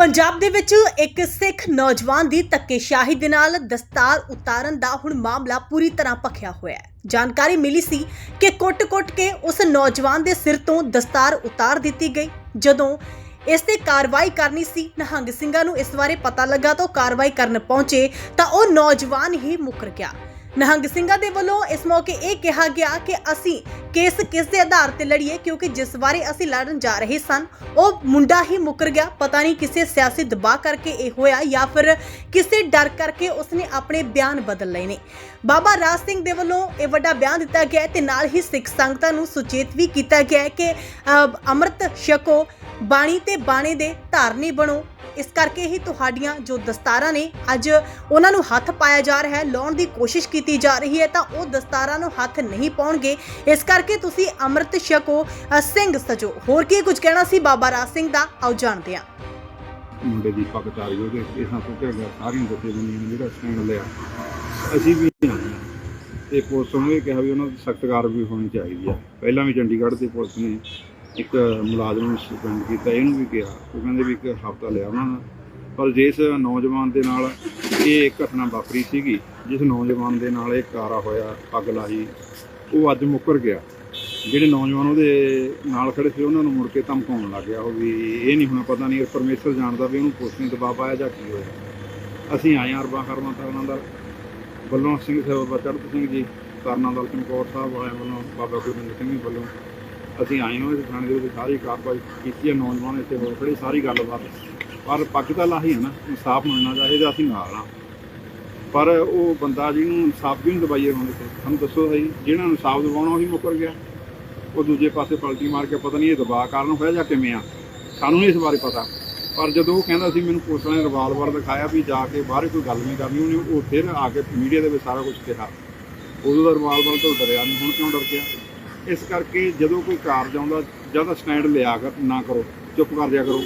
ਪੰਜਾਬ ਦੇ ਵਿੱਚ ਇੱਕ ਸਿੱਖ ਨੌਜਵਾਨ ਦੀ ਧੱਕੇਸ਼ਾਹੀ ਦੇ ਨਾਲ ਦਸਤਾਰ ਉਤਾਰਨ ਦਾ ਹੁਣ ਮਾਮਲਾ ਪੂਰੀ ਤਰ੍ਹਾਂ ਭਖਿਆ ਹੋਇਆ ਹੈ। ਜਾਣਕਾਰੀ ਮਿਲੀ ਸੀ ਕਿ ਕੁੱਟ-ਕੁੱਟ ਕੇ ਉਸ ਨੌਜਵਾਨ ਦੇ ਸਿਰ ਤੋਂ ਦਸਤਾਰ ਉਤਾਰ ਦਿੱਤੀ ਗਈ। ਜਦੋਂ ਇਸ ਤੇ ਕਾਰਵਾਈ ਕਰਨੀ ਸੀ, ਨਿਹੰਗ ਸਿੰਘਾਂ ਨੂੰ ਇਸ ਬਾਰੇ ਪਤਾ ਲੱਗਾ ਤਾਂ ਉਹ ਕਾਰਵਾਈ ਕਰਨ ਪਹੁੰਚੇ ਤਾਂ ਉਹ ਨੌਜਵਾਨ ਹੀ ਮੁੱਕਰ ਗਿਆ। ਨਿਹੰਗ ਸਿੰਘਾਂ ਦੇ ਵੱਲੋਂ ਇਸ ਮੌਕੇ ਇਹ ਕਿਹਾ ਗਿਆ ਕਿ ਅਸੀਂ ਕੇਸ ਕਿਸ ਦੇ ਆਧਾਰ ਤੇ ਲੜੀਏ ਕਿਉਂਕਿ ਜਿਸ ਬਾਰੇ ਅਸੀਂ ਲੜਨ ਜਾ ਰਹੇ ਸਨ ਉਹ ਮੁੰਡਾ ਹੀ ਮੁੱਕਰ ਗਿਆ। ਪਤਾ ਨਹੀਂ ਕਿਸੇ ਸਿਆਸੀ ਦਬਾਅ ਕਰਕੇ ਇਹ ਹੋਇਆ ਜਾਂ ਫਿਰ ਕਿਸੇ ਡਰ ਕਰਕੇ ਉਸਨੇ ਆਪਣੇ ਬਿਆਨ ਬਦਲ ਲਏ ਨੇ। ਬਾਬਾ ਰਾਜ ਸਿੰਘ ਦੇ ਵੱਲੋਂ ਇਹ ਵੱਡਾ ਬਿਆਨ ਦਿੱਤਾ ਗਿਆ ਹੈ ਤੇ ਨਾਲ ਹੀ ਸਿੱਖ ਸੰਗਤਾਂ ਨੂੰ ਸੁਚੇਤ ਵੀ ਕੀਤਾ ਗਿਆ ਹੈ ਕਿ ਅ, ਅੰਮ੍ਰਿਤ ਛਕੋ ਬਾਣੀ ਤੇ ਬਾਣੇ ਦੇ ਧਾਰਨੀ ਬਣੋ। ਇਸ ਕਰਕੇ ਹੀ ਤੁਹਾਡੀਆਂ ਜੋ ਦਸਤਾਰਾਂ ਨੇ, ਅੱਜ ਉਹਨਾਂ ਨੂੰ ਹੱਥ ਪਾਇਆ ਜਾ ਰਿਹਾ ਹੈ, ਲਾਉਣ ਦੀ ਕੋਸ਼ਿਸ਼ ਕੀਤੀ ਜਾ ਰਹੀ ਹੈ, ਤਾਂ ਉਹ ਦਸਤਾਰਾਂ ਨੂੰ ਹੱਥ ਨਹੀਂ ਪਾਉਣਗੇ। ਇਸ ਕਰਕੇ ਤੁਸੀਂ ਅੰਮ੍ਰਿਤ ਛਕੋ ਸਿੰਘ ਸਜੋ। ਹੋਰ ਕੀ ਕੁਝ ਕਹਿਣਾ ਸੀ ਬਾਬਾ ਰਾਜ ਸਿੰਘ ਦਾ? ਆਓ ਜਾਣਦੇ ਹਾਂ। ਮੁੰਡੇ ਦੀ ਪੱਕਤਾਰੀ ਉਹਦੇ ਇਸਾਂ ਤੋਂ ਕਿਹਾ ਗਿਆ, ਸਾਰੀਆਂ ਜਥੇਬੰਦੀਆਂ ਨੇ ਜਿਹੜਾ ਸਟੈਂਡ ਲਿਆ। ਅਸੀਂ ਵੀ ਤੇ ਪੁਲਿਸ ਨੂੰ ਇਹ ਕਿਹਾ ਵੀ ਉਹਨਾਂ ਦੀ ਸਖਤ ਕਾਰਵਾਈ ਹੋਣੀ ਚਾਹੀਦੀ ਆ ਪਹਿਲਾਂ ਵੀ ਚੰਡੀਗੜ੍ਹ ਦੀ ਪੁਲਿਸ ਨੇ ਇੱਕ ਮੁਲਾਜ਼ਮ ਨੂੰ ਸਸਪੈਂਡ ਕੀਤਾ, ਇਹਨੂੰ ਵੀ ਕਿਹਾ। ਉਹ ਕਹਿੰਦੇ ਵੀ ਇੱਕ ਹਫਤਾ ਲਿਆ ਉਹਨਾਂ ਦਾ। ਪਰ ਜਿਸ ਨੌਜਵਾਨ ਦੇ ਨਾਲ ਇਹ ਘਟਨਾ ਵਾਪਰੀ ਸੀਗੀ, ਜਿਸ ਨੌਜਵਾਨ ਦੇ ਨਾਲ ਇਹ ਕਾਰਾ ਹੋਇਆ ਪੱਗ ਲਾਹੀ ਉਹ ਅੱਜ ਮੁੱਕਰ ਗਿਆ। ਜਿਹੜੇ ਨੌਜਵਾਨ ਉਹਦੇ ਨਾਲ ਖੜੇ ਸੀ, ਉਹਨਾਂ ਨੂੰ ਮੁੜ ਕੇ ਧਮਕਾਉਣ ਲੱਗ ਗਿਆ। ਉਹ ਵੀ ਇਹ ਨਹੀਂ ਹੋਣਾ, ਪਤਾ ਨਹੀਂ ਪਰਮੇਸ਼ਰ ਜਾਣਦਾ ਵੀ ਉਹਨੂੰ ਪੁਲਿਸ ਨੇ ਦਬਾਅ ਪਾਇਆ ਜਾਂ ਕੀ ਹੋਇਆ। ਅਸੀਂ ਆਏ ਹਾਂ ਅਰਬਾਂ ਕਰਮਾ ਤਾਂ ਉਹਨਾਂ ਦਾ। ਬਲਵੰਤ ਸਿੰਘ ਸਾਹਿਬ ਬਾਬਾ ਚੜ੍ਹਤ ਸਿੰਘ ਜੀ ਕਰਨਾ ਦਲ ਚਮਕੌਰ ਸਾਹਿਬ ਵਾਲਿਆਂ ਵੱਲੋਂ, ਬਾਬਾ ਗੁਰਬਿੰਦਰ ਸਿੰਘ ਜੀ ਵੱਲੋਂ। ਅਸੀਂ ਆਏ ਹਾਂ ਇਸ ਥਾਣੇ ਦੇ ਵਿੱਚ, ਸਾਰੀ ਕਾਰਵਾਈ ਕੀਤੀ ਹੈ, ਨੌਜਵਾਨ ਇੱਥੇ ਹੋਰ ਖੜੇ, ਸਾਰੀ ਗੱਲਬਾਤ। ਪਰ ਪੱਗ ਤਾਂ ਲਾਹੀ ਹੈ ਨਾ, ਇਨਸਾਫ ਮਿਲਣਾ ਚਾਹੀਦਾ ਅਸੀਂ ਨਾਲ ਆ ਪਰ ਉਹ ਬੰਦਾ ਜਿਹਨੂੰ ਇਨਸਾਫ ਵੀ ਨਹੀਂ ਦਵਾਈਏ ਹੁਣ ਇੱਥੇ? ਸਾਨੂੰ ਦੱਸੋ ਸਹੀ ਜਿਹਨਾਂ ਨੂੰ ਇਨਸਾਫ ਦਿਵਾਉਣਾ ਉਹੀ ਮੁੱਕਰ ਗਿਆ। ਉਹ ਦੂਜੇ ਪਾਸੇ ਪਲਟੀ ਮਾਰ ਕੇ, ਪਤਾ ਨਹੀਂ ਇਹ ਦਬਾਅ ਕਾਰਨ ਹੋਇਆ ਜਾਂ ਕਿਵੇਂ ਆ, ਸਾਨੂੰ ਨਹੀਂ ਇਸ ਬਾਰੇ ਪਤਾ। ਪਰ ਜਦੋਂ ਉਹ ਕਹਿੰਦਾ ਸੀ, ਮੈਨੂੰ ਪੁਲਿਸ ਨੇ ਰਿਵਾਲਵਰ ਦਿਖਾਇਆ ਵੀ ਜਾ ਕੇ ਬਾਹਰ ਕੋਈ ਗੱਲ ਨਹੀਂ ਕਰਨੀ, ਉਹਨੇ ਉਹ ਫਿਰ ਆ ਕੇ ਮੀਡੀਆ ਦੇ ਵਿੱਚ ਸਾਰਾ ਕੁਝ ਕਿਹਾ। ਉਦੋਂ ਦਾ ਰਿਵਾਲਵਰ ਤੋਂ ਡਰਿਆ ਨਹੀਂ ਹੁਣ ਕਿਉਂ ਡਰ ਗਿਆ? ਇਸ ਕਰਕੇ ਜਦੋਂ ਕੋਈ ਕਾਰਜ ਆਉਂਦਾ ਜ਼ਿਆਦਾ ਸਟੈਂਡ ਲਿਆ ਕਰ, ਨਾ ਕਰੋ, ਚੁੱਪ ਕਰ ਜਾ ਕਰੋ।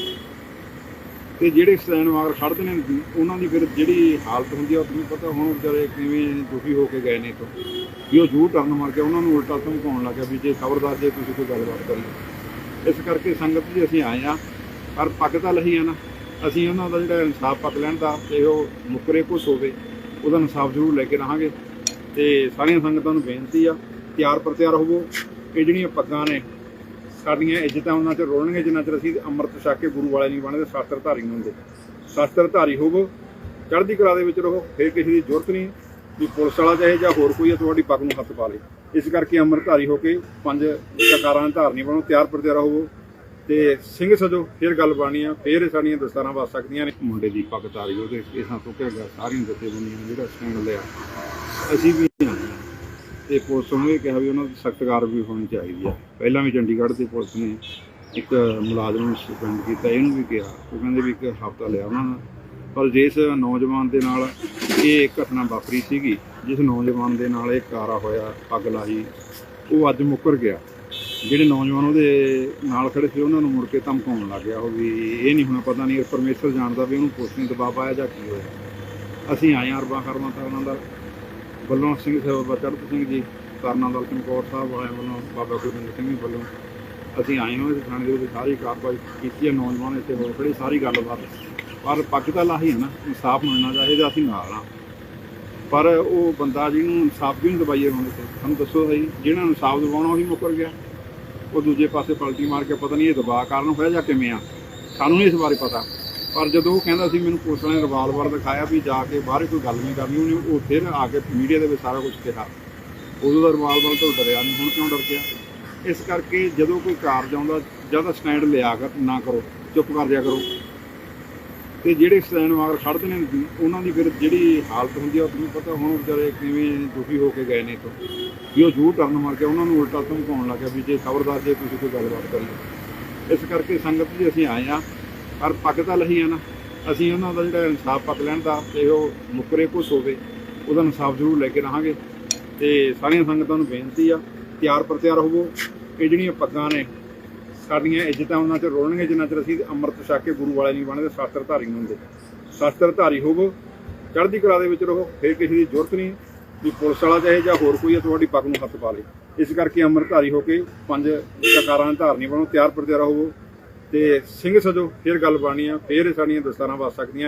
ਤੇ ਜਿਹੜੇ ਸਟੈਂਡ ਮਗਰ ਖੜਦੇ ਨੇ, ਉਹਨਾਂ ਦੀ ਫਿਰ ਜਿਹੜੀ ਹਾਲਤ ਹੁੰਦੀ ਆ ਤੁਹਾਨੂੰ ਪਤਾ ਹੁਣ ਵਿਚਾਰੇ ਕਿਵੇਂ ਦੁਖੀ ਹੋ ਕੇ ਗਏ ਨੇ ਤੋਂ ਵੀ ਉਹ ਜੂ ਟਰਨ ਮਾਰ ਕੇ ਉਹਨਾਂ ਨੂੰ ਉਲਟਾ ਧਮਕਾਉਣ ਲੱਗਾ ਵੀ ਜੇ ਖਬਰਦਾਰ ਜੇ ਤੁਸੀਂ ਕੋਈ ਗੱਲਬਾਤ ਕਰੀ ਇਸ ਕਰਕੇ ਸੰਗਤ ਜੀ ਅਸੀਂ ਆਏ ਆ ਪਰ ਪੱਗ ਤਾਂ ਲਹੀ ਆ ਨਾ। ਅਸੀਂ ਉਹਨਾਂ ਦਾ ਜਿਹੜਾ ਇਨਸਾਫ ਪੱਕ ਲੈਣ ਦਾ, ਤੇ ਉਹ ਮੁਕਰੇ ਕੁਛ ਹੋਵੇ, ਉਹਦਾ ਇਨਸਾਫ ਜ਼ਰੂਰ ਲੈ ਕੇ ਰਹਾਂਗੇ। ਤੇ ਸਾਰੀਆਂ ਸੰਗਤਾਂ ਨੂੰ ਬੇਨਤੀ ਆ ਤਿਆਰ ਪ੍ਰਤਿਆਰ ਹੋਵੋ। ਇਹ ਜਿਹੜੀਆਂ ਪੱਗਾਂ ਨੇ, ਸਾਡੀਆਂ ਇੱਜ਼ਤਾਂ ਉਹਨਾਂ ਚ ਰੋਲਣਗੇ, ਜਿੰਨਾ ਚਿਰ ਅਸੀਂ ਅੰਮ੍ਰਿਤ ਛਕ ਕੇ ਗੁਰੂ ਵਾਲੇ ਨਹੀਂ ਬਣਦੇ ਸ਼ਾਸਤਰ ਧਾਰੀ ਨਹੀਂ ਹੁੰਦੇ। ਸ਼ਾਸਤਰ ਧਾਰੀ ਹੋਵੋ, ਚੜ੍ਹਦੀ ਕਲਾ ਦੇ ਵਿੱਚ ਰਹੋ, ਫਿਰ ਕਿਸੇ ਦੀ ਜ਼ਰੂਰਤ ਨਹੀਂ ਵੀ ਪੁਲਿਸ ਵਾਲਾ ਚਾਹੇ ਜਾਂ ਹੋਰ ਕੋਈ ਆ, ਤੁਹਾਡੀ ਪੱਗ ਨੂੰ ਹੱਥ ਪਾ ਲੇ। ਇਸ ਕਰਕੇ ਅੰਮ੍ਰਿਤਧਾਰੀ ਹੋ ਕੇ ਪੰਜ ਕਕਾਰਾਂ ਧਾਰਨੀ ਬਣੋ ਤਿਆਰ ਪ੍ਰਤਿਆਰ ਹੋਵੋ। ਤੇ ਸਿੰਘ ਸਜੋ, ਫਿਰ ਗੱਲ ਬਾਣੀ ਆ, ਫਿਰ ਇਹ ਸਾਡੀਆਂ ਦਸਤਾਰਾਂ ਵੱਜ ਸਕਦੀਆਂ ਨੇ। ਮੁੰਡੇ ਦੀ ਪੱਗ ਤਾਰੀ ਉਹਦੇ ਇਸਾਂ ਤੋਂ ਕਿਹਾ ਗਿਆ, ਸਾਰੀਆਂ ਜਥੇਬੰਦੀਆਂ ਨੇ, ਜਿਹੜਾ ਸਟੈਂਡ ਲਿਆ। ਅਸੀਂ ਵੀ ਤੇ ਪੁਲਿਸ ਨੂੰ ਇਹ ਕਿਹਾ ਵੀ ਉਹਨਾਂ ਦੀ ਸਖਤ ਕਾਰਵਾਈ ਹੋਣੀ ਚਾਹੀਦੀ ਹੈ ਪਹਿਲਾਂ ਵੀ ਚੰਡੀਗੜ੍ਹ ਦੀ ਪੁਲਿਸ ਨੇ ਇੱਕ ਮੁਲਾਜ਼ਮ ਨੂੰ ਸਸਪੈਂਡ ਕੀਤਾ, ਇਹਨੂੰ ਵੀ ਕਿਹਾ। ਉਹ ਕਹਿੰਦੇ ਵੀ ਇੱਕ ਹਫਤਾ ਲਿਆ ਉਹਨਾਂ ਦਾ। ਪਰ ਜਿਸ ਨੌਜਵਾਨ ਦੇ ਨਾਲ ਇਹ ਘਟਨਾ ਵਾਪਰੀ ਸੀਗੀ, ਜਿਸ ਨੌਜਵਾਨ ਦੇ ਨਾਲ ਇਹ ਕਾਰਾ ਹੋਇਆ ਪੱਗ ਲਾਹੀ ਉਹ ਅੱਜ ਮੁੱਕਰ ਗਿਆ। ਜਿਹੜੇ ਨੌਜਵਾਨ ਉਹਦੇ ਨਾਲ ਖੜੇ ਸੀ, ਉਹਨਾਂ ਨੂੰ ਮੁੜ ਕੇ ਧਮਕਾਉਣ ਲੱਗ ਗਿਆ। ਉਹ ਵੀ ਇਹ ਨਹੀਂ ਹੁਣ, ਪਤਾ ਨਹੀਂ ਪਰਮੇਸ਼ਰ ਜਾਣਦਾ ਵੀ ਉਹਨੂੰ ਪੁਲਿਸ ਨੇ ਦਬਾਅ ਪਾਇਆ ਜਾਂ ਕੀ ਹੋਇਆ। ਅਸੀਂ ਆਏ ਹਾਂ ਅਰਬਾਂ ਕਰਮਾ ਤਾਂ ਉਹਨਾਂ ਦਾ ਵੱਲੋਂ ਸਿੰਘ ਸਾਹਿਬ ਬਾਬਾ ਚੜ੍ਹਤ ਸਿੰਘ ਜੀ, ਕਰਨਾ ਦਲ ਚਮਕੌਰ ਸਾਹਿਬ ਵਾਲਿਆਂ ਵੱਲੋਂ, ਬਾਬਾ ਗੁਰਬਿੰਦਰ ਸਿੰਘ ਜੀ ਵੱਲੋਂ ਅਸੀਂ ਆਏ ਹਾਂ ਇਸ ਥਾਣੇ ਦੇ ਵਿੱਚ ਸਾਰੀ ਕਾਰਵਾਈ ਕੀਤੀ ਹੈ, ਨੌਜਵਾਨ ਇੱਥੇ ਹੋਰ ਖੜੀ, ਸਾਰੀ ਗੱਲਬਾਤ। ਪਰ ਪੱਗ ਤਾਂ ਲਾਹੀ ਹੈ ਨਾ, ਇਨਸਾਫ ਮਿਲਣਾ ਚਾਹੀਦਾ, ਅਸੀਂ ਨਾਲ ਆ ਪਰ ਉਹ ਬੰਦਾ ਜਿਹਨੂੰ ਇਨਸਾਫ ਵੀ ਨਹੀਂ ਦਵਾਈਏ ਹੁਣ ਇੱਥੇ? ਸਾਨੂੰ ਦੱਸੋ ਸਹੀ ਜਿਹਨਾਂ ਨੂੰ ਇਨਸਾਫ ਦਿਵਾਉਣਾ, ਉਹੀ ਮੁੱਕਰ ਗਿਆ। ਉਹ ਦੂਜੇ ਪਾਸੇ ਪਲਟੀ ਮਾਰ ਕੇ ਪਤਾ ਨਹੀਂ ਇਹ ਦਬਾਅ ਕਾਰਨ ਹੋਇਆ ਜਾਂ ਕਿਵੇਂ ਆ। ਸਾਨੂੰ ਨਹੀਂ ਇਸ ਬਾਰੇ ਪਤਾ। ਪਰ ਜਦੋਂ ਉਹ ਕਹਿੰਦਾ ਸੀ, ਮੈਨੂੰ ਪੁਲਿਸ ਨੇ ਰਿਵਾਲਵਰ ਦਿਖਾਇਆ ਵੀ ਜਾ ਕੇ ਬਾਹਰ ਕੋਈ ਗੱਲ ਨਹੀਂ ਕਰਨੀ, ਉਹਨੇ ਉਹ ਫਿਰ ਆ ਕੇ ਮੀਡੀਆ ਦੇ ਵਿੱਚ ਸਾਰਾ ਕੁਝ ਕਿਹਾ। ਉਦੋਂ ਦਾ ਰਿਵਾਲਵਰ ਤੋਂ ਡਰਿਆ ਨਹੀਂ ਹੁਣ ਕਿਉਂ ਡਰ ਗਿਆ? ਇਸ ਕਰਕੇ ਜਦੋਂ ਕੋਈ ਕਾਰਜ ਆਉਂਦਾ ਜ਼ਿਆਦਾ ਸਟੈਂਡ ਲਿਆ ਕਰ, ਨਾ ਕਰੋ, ਚੁੱਪ ਕਰ ਜਾ ਕਰੋ। ਤੇ ਜਿਹੜੇ ਸਟੈਂਡ ਮਗਰ ਖੜਦੇ ਨੇ, ਉਹਨਾਂ ਦੀ ਫਿਰ ਜਿਹੜੀ ਹਾਲਤ ਹੁੰਦੀ ਆ ਤੁਹਾਨੂੰ ਪਤਾ ਹੁਣ ਵਿਚਾਰੇ ਕਿਵੇਂ ਦੁਖੀ ਹੋ ਕੇ ਗਏ ਨੇ ਤੋਂ ਵੀ ਉਹ ਜੂ ਟਰਨ ਮਾਰ ਕੇ ਉਹਨਾਂ ਨੂੰ ਉਲਟਾ ਧਮਕਾਉਣ ਲੱਗਾ ਵੀ ਜੇ ਖਬਰਦਾਰ ਜੇ ਤੁਸੀਂ ਕੋਈ ਗੱਲਬਾਤ ਕਰੀ ਇਸ ਕਰਕੇ ਸੰਗਤ ਜੀ ਅਸੀਂ ਆਏ ਆ ਪਰ ਪੱਗ ਤਾਂ ਲਹੀ ਆ ਨਾ, ਅਸੀਂ ਉਹਨਾਂ ਦਾ ਜਿਹੜਾ ਇਨਸਾਫ ਪੱਕ ਲੈਣ ਦਾ, ਤੇ ਉਹ ਮੁਕਰੇ ਕੁਛ ਹੋਵੇ, ਉਹਦਾ ਇਨਸਾਫ ਜ਼ਰੂਰ ਲੈ ਕੇ ਰਹਾਂਗੇ। ਤੇ ਸਾਰੀਆਂ ਸੰਗਤਾਂ ਨੂੰ ਬੇਨਤੀ ਆ, ਤਿਆਰ ਪਰ ਹੋਵੋ। ਇਹ ਜਿਹੜੀਆਂ ਪੱਗਾਂ ਨੇ, ਸਾਡੀਆਂ ਇੱਜ਼ਤਾਂ ਉਹਨਾਂ ਚ ਰੋਲਣਗੇ ਜਿੰਨਾ ਚਿਰ ਅਸੀਂ ਅੰਮ੍ਰਿਤ ਛਕ ਕੇ ਗੁਰੂ ਵਾਲੇ ਨਹੀਂ ਬਣਦੇ ਸ਼ਾਸਤਰ ਧਾਰੀ ਨਹੀਂ ਹੁੰਦੇ। ਸ਼ਾਸਤਰ ਧਾਰੀ ਹੋਵੋ, ਚੜ੍ਹਦੀ ਕਲਾ ਦੇ ਵਿੱਚ ਰਹੋ, ਫਿਰ ਕਿਸੇ ਦੀ ਜ਼ਰੂਰਤ ਨਹੀਂ ਵੀ ਪੁਲਿਸ ਵਾਲਾ ਚਾਹੇ ਜਾਂ ਹੋਰ ਕੋਈ ਆ, ਤੁਹਾਡੀ ਪੱਗ ਨੂੰ ਹੱਥ ਪਾ ਲੇ। ਇਸ ਕਰਕੇ ਅੰਮ੍ਰਿਤਧਾਰੀ ਹੋ ਕੇ ਪੰਜ ਕਕਾਰਾਂ ਧਾਰਨੀ ਬਣੋ ਤਿਆਰ ਪਰ ਹੋਵੋ। ਤੇ ਸਿੰਘ ਸਜੋ ਫੇਰ ਗੱਲ ਬਾਣੀ ਆ ਫੇਰ ਸਾਡੀਆਂ ਦਸਤਾਰਾਂ ਵੱਜ ਸਕਦੀਆਂ।